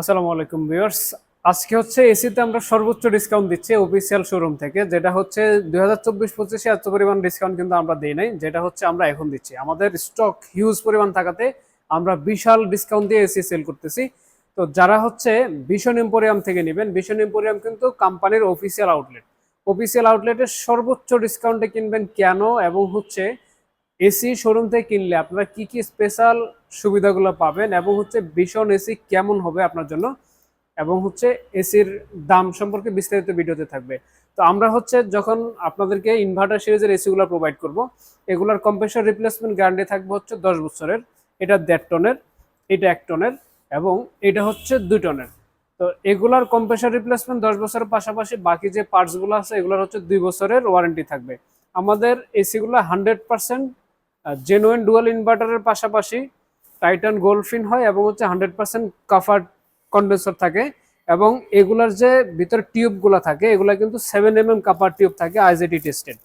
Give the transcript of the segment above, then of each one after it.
আসসালামু আলাইকুম ভিউয়ার্স। আজকে হচ্ছে এসিতে আমরা সর্বোচ্চ ডিসকাউন্ট দিচ্ছি অফিসিয়াল শোরুম থেকে, যেটা হচ্ছে দুই হাজার চব্বিশ পঁচিশে এত পরিমাণ ডিসকাউন্ট কিন্তু আমরা দিই নাই, যেটা হচ্ছে আমরা এখন দিচ্ছি। আমাদের স্টক হিউজ পরিমাণ থাকাতে আমরা বিশাল ডিসকাউন্ট দিয়ে এসি সেল করতেছি। তো যারা হচ্ছে ভীষণ এম্পোরিয়াম থেকে নেবেন ভীষণ এম্পোরিয়াম কিন্তু কোম্পানির অফিসিয়াল আউটলেট অফিসিয়াল আউটলেটের সর্বোচ্চ ডিসকাউন্টে কিনবেন কেন এবং হচ্ছে এসি শোরুম থেকে কিনলে আপনারা কি কি স্পেশাল সুবিধাগুলো পাবেন এবং হচ্ছে ভীষণ এসি কেমন হবে আপনার জন্য এবং হচ্ছে এসির দাম সম্পর্কে বিস্তারিত ভিডিওতে থাকবে। তো আমরা হচ্ছে যখন আপনাদেরকে ইনভার্টার সিরিজের এসিগুলো প্রোভাইড করব, এগুলার কম্প্রেসর রিপ্লেসমেন্ট গ্যারান্টি থাকবে হচ্ছে দশ বছরের। এটা দেড় টনের, এটা এক টনের এবং এটা হচ্ছে দুই টনের। তো এগুলার কম্প্রেসর রিপ্লেসমেন্ট দশ বছরের পাশাপাশি বাকি যে পার্টসগুলো আছে, এগুলোর হচ্ছে দুই বছরের ওয়ারেন্টি থাকবে। আমাদের এসিগুলো হান্ড্রেড পার্সেন্ট জেনুইন ডুয়াল ইনভার্টারের পাশাপাশি টাইটান গোল্ডফিন হয় এবং হচ্ছে হান্ড্রেড পার্সেন্ট কাফার কন্ডেন্সার থাকে এবং এগুলার যে ভিতরে টিউবগুলো থাকে, এগুলা কিন্তু seven M M copper tube থাকে আইজেটি টেস্টেড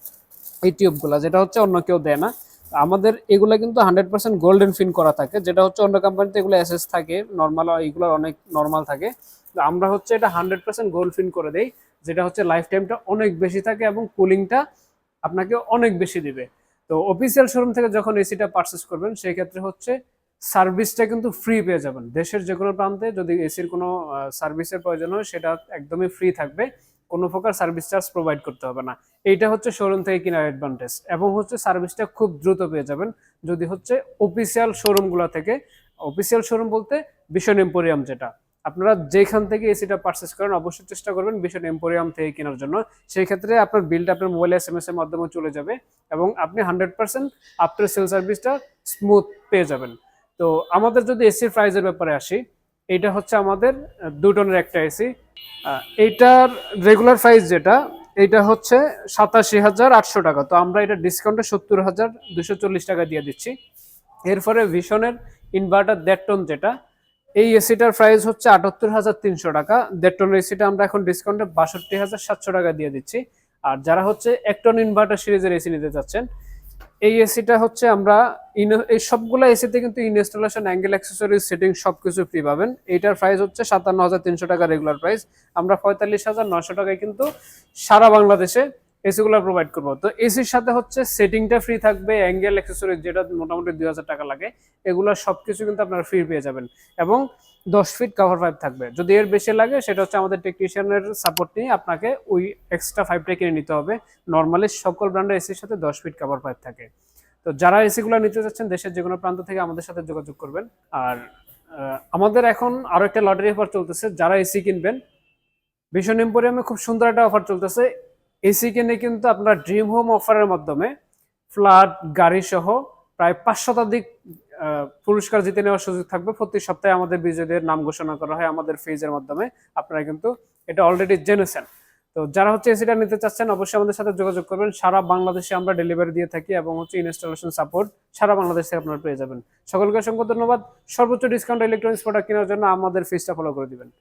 এই টিউবগুলো, যেটা হচ্ছে অন্য কেউ দেয় না। আমাদের এগুলো কিন্তু হান্ড্রেড পার্সেন্ট গোল্ডেন ফিন করা থাকে, যেটা হচ্ছে অন্য কোম্পানিতে এগুলো এসএস থাকে নর্মাল এইগুলো অনেক নর্মাল থাকে। আমরা হচ্ছে এটা হান্ড্রেড পার্সেন্ট গোল্ড ফিন করে দেই, যেটা হচ্ছে লাইফ টাইমটা অনেক বেশি থাকে এবং কুলিংটা আপনাকে অনেক বেশি দিবে। তো অফিসিয়াল শোরুম থেকে যখন এসিটা পারচেস করবেন, সেই ক্ষেত্রে হচ্ছে সার্ভিসটা কিন্তু ফ্রি পেয়ে যাবেন। দেশের যে কোনো প্রান্তে যদি এসির কোনো সার্ভিসের প্রয়োজন হয়, সেটা একদমই ফ্রি থাকবে। কোনো প্রকার সার্ভিস চার্জ প্রোভাইড করতে হবে না। এইটা হচ্ছে শোরুম থেকে কেনার অ্যাডভান্টেজ এবং হচ্ছে সার্ভিসটা খুব দ্রুত পেয়ে যাবেন। যদি হচ্ছে অফিসিয়াল শোরুমগুলো থেকে অফিসিয়াল শোরুম বলতে ভীষণ এম্পোরিয়াম যেটা। আপনারা যেখান থেকে এসিটা পারচেস করেন, অবশ্যই চেষ্টা করবেন ভীষণ এম্পোরিয়াম থেকে কেনার জন্য। সেই ক্ষেত্রে আপনার বিলটা আপনার মোবাইল এস এম এস এর মাধ্যমে চলে যাবে এবং আপনি হান্ড্রেড পার্সেন্ট আফটার সেল সার্ভিসটা স্মুথ পেয়ে যাবেন। তো আমাদের যদি এসির প্রাইজের ব্যাপারে আসি, এটা হচ্ছে আমাদের দু টনের একটা এসি। এইটার রেগুলার প্রাইস যেটা এটা হচ্ছে সাতাশি হাজার আটশো টাকা। তো আমরা এটা ডিসকাউন্টে সত্তর হাজার দুশো চল্লিশ টাকা দিয়ে দিচ্ছি। এরপরে ভীষণের ইনভার্টার দেড় টন যেটা, এই এসিটার প্রাইস হচ্ছে আটাত্তর হাজার তিনশো টাকা। দেড় টনের এসিটা আমরা এখন ডিসকাউন্টে বাষট্টি হাজার সাতশো টাকা দিয়ে দিচ্ছি। আর যারা হচ্ছে এক টন ইনভার্টার সিরিজের এসি নিতে চাচ্ছেন এই এসিটা হচ্ছে আমরা এই সবগুলো এসিতে কিন্তু ইনস্টলেশন, অ্যাঙ্গেল, অ্যাক্সেসরিজ সেটিং সব কিছু ফ্রি পাবেন। এইটার প্রাইস হচ্ছে সাতান্ন হাজার তিনশো টাকা রেগুলার প্রাইস আমরা পঁয়তাল্লিশ হাজার নশো টাকায় কিন্তু সারা বাংলাদেশে এসিগুলো প্রোভাইড করব। তো এসির সাথে হচ্ছে সেটিংটা ফ্রি থাকবে, অ্যাঙ্গেল, অ্যাক্সেসরিজ যেটা মোটামুটি দুই হাজার টাকা লাগে, এগুলো সবকিছু কিন্তু আপনারা ফ্রি পেয়ে যাবেন। এবং দশ ফিট কভার পাইপ থাকবে। যদি এর বেশি লাগে, সেটা হচ্ছে আমাদের টেকনিশিয়ানের সাপোর্ট নিয়ে আপনাকে ওই এক্সট্রা পাইপটা কিনে নিতে হবে। নর্মালি সকল ব্র্যান্ডের এসির সাথে দশ ফিট কভার পাইপ থাকে। তো যারা এসিগুলো নিতে চাচ্ছেন, দেশের যে কোনো প্রান্ত থেকে আমাদের সাথে যোগাযোগ করবেন। আর আমাদের এখন আরও একটা লটারি অফার চলতেছে। যারা এসি কিনবেন ভীষণ এম্পোরিয়ামে খুব সুন্দর একটা অফার চলতেছে। এসি কিনে কিন্তু আপনার ড্রিম হোম অফারের মাধ্যমে ফ্ল্যাট গাড়ি সহ প্রায় পাঁচ শতাধিক পুরস্কার জিতে নেওয়ার সুযোগ থাকবে। প্রতি সপ্তাহে আমাদের বিজয়ীদের নাম ঘোষণা করা হয় আমাদের ফেজের মাধ্যমে। আপনারা কিন্তু এটা অলরেডি জেনেছেন। তো যারা হচ্ছে এসিটা নিতে চাচ্ছেন, অবশ্যই আমাদের সাথে যোগাযোগ করবেন। সারা বাংলাদেশে আমরা ডেলিভারি দিয়ে থাকি এবং হচ্ছে ইনস্টলেশন সাপোর্ট সারা বাংলাদেশ থেকে আপনারা পেয়ে যাবেন। সকলকে অসংখ্য ধন্যবাদ। সর্বোচ্চ ডিসকাউন্ট ইলেকট্রনিক্স প্রোডাক্ট কেনার জন্য আমাদের ফিজটা ফলো করে দিবেন।